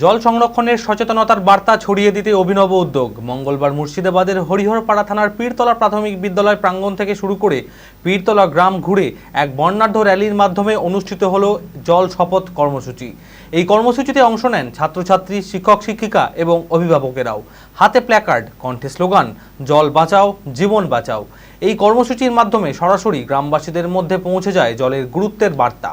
জল সংরক্ষণের সচেতনতার বার্তা ছড়িয়ে দিতে অভিনব উদ্যোগ। মঙ্গলবার মুর্শিদাবাদের হরিহরপাড়া থানার পীরতলা প্রাথমিক বিদ্যালয় প্রাঙ্গণ থেকে শুরু করে পীরতলা গ্রাম ঘুরে এক বর্ণাঢ্য র্যালির মাধ্যমে অনুষ্ঠিত হল জল শপথ কর্মসূচি। এই কর্মসূচিতে অংশ নেন ছাত্রছাত্রী, শিক্ষক, শিক্ষিকা এবং অভিভাবকেরাও। হাতে প্ল্যাকার্ড, কণ্ঠে স্লোগান, জল বাঁচাও, জীবন বাঁচাও। এই কর্মসূচির মাধ্যমে সরাসরি গ্রামবাসীদের মধ্যে পৌঁছে যায় জলের গুরুত্বের বার্তা।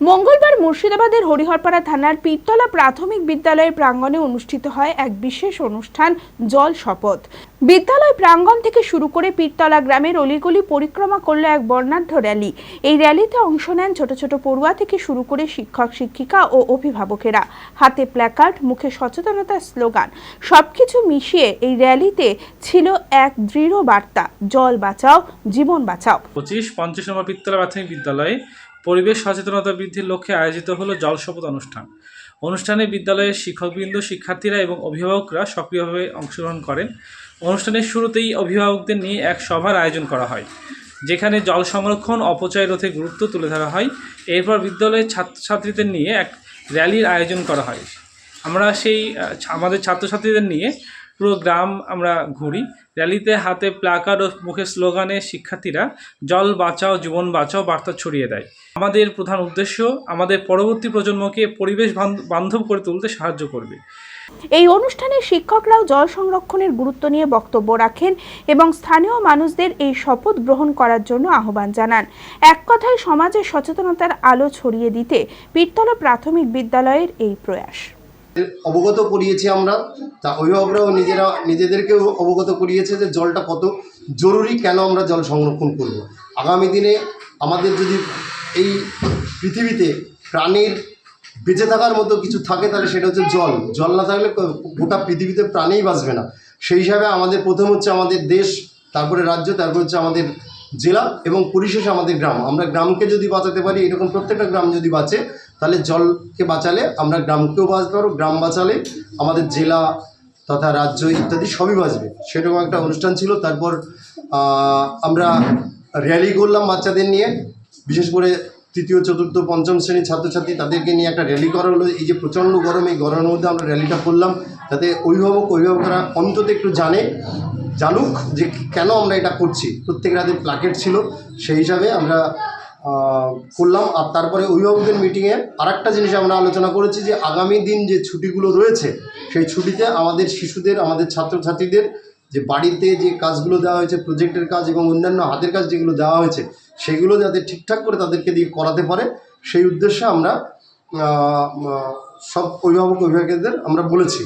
মঙ্গলবার মুর্শিদাবাদের হরিহরপাড়া থানার পীরতলা প্রাথমিক বিদ্যালয়ের প্রাঙ্গণে অনুষ্ঠিত হয় এক বিশেষ অনুষ্ঠান, জল শপথ। বিদ্যালয় প্রাঙ্গণ থেকে শুরু করে পীরতলা গ্রামের অলিগলি পরিক্রমা করল এক বর্ণাঢ্য র্যালি। এই র্যালিতে অংশ নেন ছোট ছোট পড়ুয়া থেকে শুরু করে শিক্ষক, শিক্ষিকা ও অভিভাবকেরা। হাতে প্ল্যাকার্ড, মুখে সচেতনতার স্লোগান। সবকিছু মিশিয়ে এই র্যালিতে ছিল এক দৃঢ় বার্তা, জল বাঁচাও, জীবন বাঁচাও। পঁচিশ, পঞ্চাশ নম্বর বিদ্যালয় প্রাথমিক বিদ্যালয়ে পরিবেশ সচেতনতা বৃদ্ধির লক্ষ্যে আয়োজিত হলো জল শপথ অনুষ্ঠান। অনুষ্ঠানে বিদ্যালয়ের শিক্ষকবৃন্দ, শিক্ষার্থীরা এবং অভিভাবকরা সক্রিয়ভাবে অংশগ্রহণ করেন। অনুষ্ঠানের শুরুতেই অভিভাবকদের নিয়ে এক সভার আয়োজন করা হয়, যেখানে জল সংরক্ষণ, অপচয় রোধে গুরুত্ব তুলে ধরা হয়। এরপর বিদ্যালয়ের ছাত্রছাত্রীদের নিয়ে এক র্যালির আয়োজন করা হয়। আমরা সেই আমাদের ছাত্রছাত্রীদের নিয়ে পুরো গ্রাম আমরা ঘুরি। র্যালিতে হাতে প্লাকার্ড ও মুখে স্লোগানে শিক্ষার্থীরা জল বাঁচাও, জীবন বাঁচাও বার্তা ছড়িয়ে দেয়। আমাদের প্রধান উদ্দেশ্য আমাদের পরবর্তী প্রজন্মকে পরিবেশ বান্ধ- বান্ধব করে তুলতে সাহায্য করবে। এই অনুষ্ঠানে শিক্ষকরাও জল সংরক্ষণের গুরুত্ব নিয়ে বক্তব্য রাখেন এবং স্থানীয় মানুষদের এই শপথ গ্রহণ করার জন্য আহ্বান জানান। এক কথায় সমাজে সচেতনতার আলো ছড়িয়ে দিতে পীরতলা প্রাথমিক বিদ্যালয়ের এই প্রয়াস। অবগত করিয়েছি আমরা, তা অভিভাবকরাও নিজেরা, নিজেদেরকেও অবগত করিয়েছে যে জলটা কত জরুরি কেন আমরা জল সংরক্ষণ করব। আগামী দিনে আমাদের যদি এই পৃথিবীতে প্রাণীর বেঁচে থাকার মতো কিছু থাকে, তাহলে সেটা হচ্ছে জল। জল না থাকলে গোটা পৃথিবীতে প্রাণেই বাঁচবে না। সেই হিসাবে আমাদের প্রথম হচ্ছে আমাদের দেশ, তারপরে রাজ্য, তারপরে হচ্ছে আমাদের জেলা এবং পরিশেষে আমাদের গ্রাম। আমরা গ্রামকে যদি বাঁচাতে পারি, এরকম প্রত্যেকটা গ্রাম যদি বাঁচে তাহলে জলকে বাঁচালে আমরা গ্রামকেও বাঁচতে পারব, গ্রাম বাঁচালে আমাদের জেলা তথা রাজ্য ইত্যাদি সবই বাঁচবে। সেরকম একটা অনুষ্ঠান ছিল। তারপর আমরা র্যালি করলাম বাচ্চাদের নিয়ে। বিশেষ করে তৃতীয়, চতুর্থ, পঞ্চম শ্রেণির ছাত্রছাত্রী তাদেরকে নিয়ে একটা র্যালি করা হলো। এই যে প্রচণ্ড গরম, এই গরমের মধ্যে আমরা র্যালিটা করলাম যাতে অভিভাবক, অভিভাবকরা অন্তত একটু জানে, জানুক যে কেন আমরা এটা করছি। প্রত্যেক রাতে প্লাকেট ছিল। সেই হিসাবে আমরা করলাম। আর তারপরে অভিভাবকদের মিটিংয়ে আর একটা জিনিস আমরা আলোচনা করেছি যে, আগামী দিন যে ছুটিগুলো রয়েছে, সেই ছুটিতে আমাদের শিশুদের, আমাদের ছাত্রছাত্রীদের যে বাড়িতে যে কাজগুলো দেওয়া হয়েছে প্রজেক্টের কাজ এবং অন্যান্য হাতের কাজ যেগুলো দেওয়া হয়েছে, সেগুলো যাতে ঠিকঠাক করে তাদেরকে দিয়ে করাতে পারে, সেই উদ্দেশ্যে আমরা সব অভিভাবক অভিভাবকদের আমরা বলেছি।